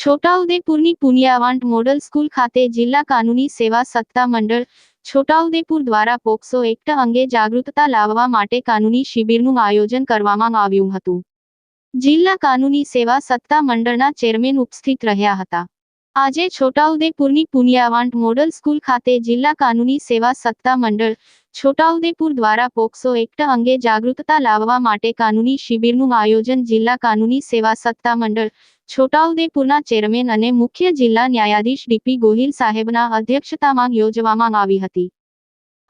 છોટાઉદેપુરની પુનિયાવાંટ model school ખાતે જિલ્લા કાનૂની સેવા સત્તા મંડળ છોટાઉદેપુર દ્વારા પોક્સો એક્ટ અંગે જાગૃતતા લાવવા માટે કાનૂની શિબિરનું આયોજન કરવામાં આવ્યું હતું. જિલ્લા કાનૂની સેવા સત્તા મંડળના ચેરમેન ઉપસ્થિત રહ્યા હતા. આજે છોટાઉદેપુરની પુનિયાવાંટ મોડલ સ્કૂલ ખાતે જિલ્લા કાનૂની સેવા સત્તા મંડળ છોટાઉદેપુર દ્વારા પોક્સો એક્ટ અંગે જાગૃતતા લાવવા માટે કાનૂની શિબિરનું આયોજન જિલ્લા કાનૂની સેવા સત્તા મંડળ છોટાઉદેપુરના ચેરમેન અને મુખ્ય જિલ્લા ન્યાયાધીશ ડીપી ગોહિલ સાહેબના અધ્યક્ષતામાં યોજવામાં આવી હતી.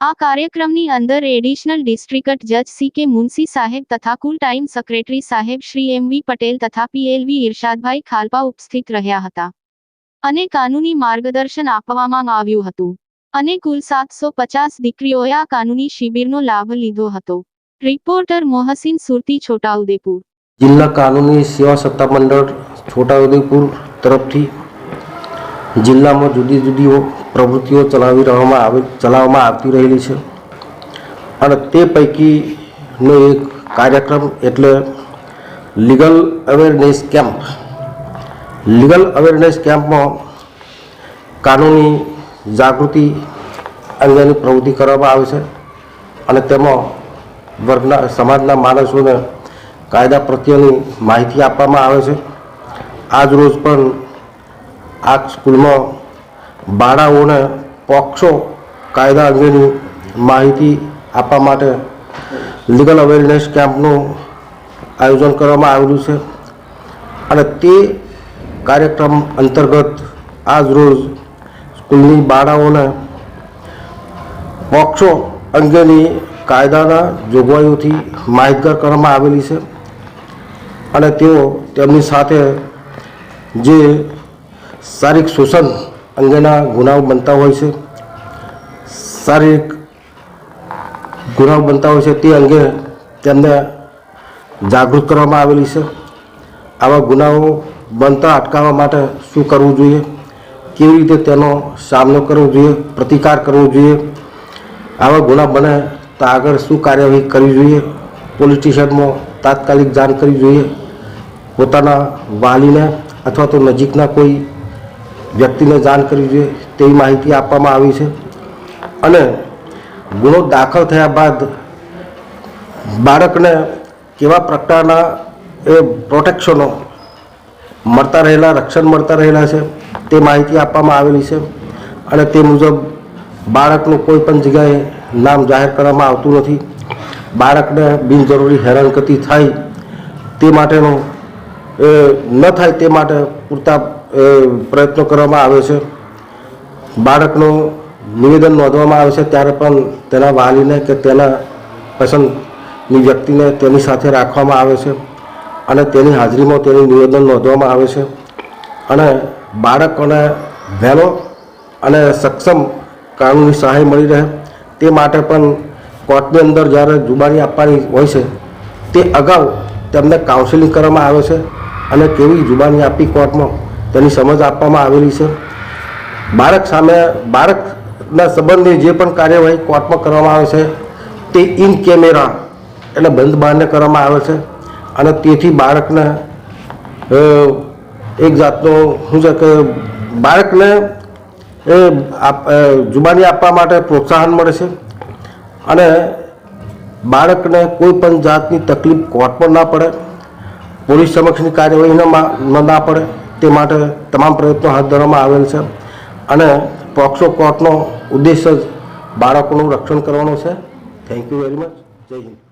આ કાર્યક્રમની અંદર એડિશનલ ડિસ્ટ્રિક્ટ જજ સી કે મુનસી સાહેબ તથા કુલ ટાઈમ સેક્રેટરી સાહેબ શ્રી એમ વી પટેલ તથા પીએલવી ઇરશાદભાઈ ખાલપા ઉપસ્થિત રહ્યા હતા. અને કાનૂની માર્ગદર્શન આપવામાં આવ્યું હતું. અને કુલ સાતસો પચાસ દીકરીઓએ આ કાનૂની શિબિરનો લાભ લીધો હતો. રિપોર્ટર મોહસિન સુરતી, છોટાઉદેપુર. જિલ્લા કાનૂની સેવા સત્તા મંડળ છોટાઉદેપુર તરફથી જિલ્લામાં જુદી જુદી પ્રવૃત્તિઓ ચલાવી રહેવામાં આવે, ચલાવવામાં આવતી રહેલી છે. અને તે પૈકીનો એક કાર્યક્રમ એટલે legal awareness camp legal awareness કેમ્પમાં કાનૂની જાગૃતિ અંગેની પ્રવૃત્તિ કરવામાં આવે છે. અને તેમાં વર્ગના, સમાજના માણસોને કાયદા પ્રત્યેની માહિતી આપવામાં આવે છે. આજ રોજ પણ આ સ્કૂલમાં બાળાઓને પોક્સો કાયદા અંગેની માહિતી આપવા માટે લીગલ અવેરનેસ કેમ્પનું આયોજન કરવામાં આવેલું છે. અને તે કાર્યક્રમ અંતર્ગત આજ રોજ સ્કૂલની બાળાઓને પોક્સો અંગેની કાયદાના જોગવાઈઓથી માહિતગાર કરવામાં આવેલી છે. અને તેઓ તેમની સાથે જે શારીરિક શોષણ અંગેના ગુનાઓ બનતા હોય છે, શારીરિક ગુનાઓ બનતા હોય છે, તે અંગે તેમને જાગૃત કરવામાં આવેલી છે. આવા ગુનાઓ બનતા અટકાવવા માટે શું કરવું જોઈએ? કેવી રીતે તેનો સામનો કરવો જોઈએ? પ્રતિકાર કરવો જોઈએ? આવા ગુના બને તો આગળ શું કાર્યવાહી કરવી જોઈએ? પોલીસ સ્ટેશનમાં તાત્કાલિક જાણ કરવી જોઈએ? પોતાના વાલીને અથવા તો નજીકના કોઈ વ્યક્તિને જાણ કરવી જોઈએ તેવી માહિતી આપવામાં આવી છે. અને ગુનો દાખલ થયા બાદ બાળકને કેવા પ્રકારના એ પ્રોટેક્શનો મળતા રહેલા, રક્ષણ મળતા રહેલા છે તે માહિતી આપવામાં આવેલી છે. અને તે મુજબ બાળકનું કોઈ પણ જગ્યાએ નામ જાહેર કરવામાં આવતું નથી. બાળકને બિનજરૂરી હેરાનગતિ થાય તે માટેનો ન થાય તે માટે પૂરતા પ્રયત્નો કરવામાં આવે છે. બાળકનું નિવેદન નોંધવામાં આવે છે, ત્યારે પણ તેના વાલીને કે તેના પસંદની વ્યક્તિને તેની સાથે રાખવામાં આવે છે અને તેની હાજરીમાં તેનું નિવેદન નોંધવામાં આવે છે. અને બાળકોને વહેલો અને સક્ષમ કાનૂની સહાય મળી રહે તે માટે પણ કોર્ટની અંદર જ્યારે જુબાની આપવાની હોય છે, તે અગાઉ તેમને કાઉન્સેલિંગ કરવામાં આવે છે. અને કેવી જુબાની આપી કોર્ટમાં? તેની સમજ આપવામાં આવેલી છે. બાળક સામે, બાળકના સંબંધે જે પણ કાર્યવાહી કોર્ટમાં કરવામાં આવે છે, તે ઇન કેમેરા એટલે બંધ બહારને કરવામાં આવે છે. અને તેથી બાળકને એક જાતનો શું છે કે, બાળકને, એ જુબાની આપવા માટે પ્રોત્સાહન મળે છે. અને બાળકને કોઈ પણ જાતની તકલીફ કોર્ટમાં ના પડે. પોલીસ સમક્ષની કાર્યવાહીમાં ના પડે તે માટે તમામ પ્રયત્નો હાથ ધરવામાં આવેલ છે. અને પોક્સો કોર્ટનો ઉદ્દેશ જ બાળકોનું રક્ષણ કરવાનો છે. થેન્ક યુ વેરી મચ જય હિન્દ.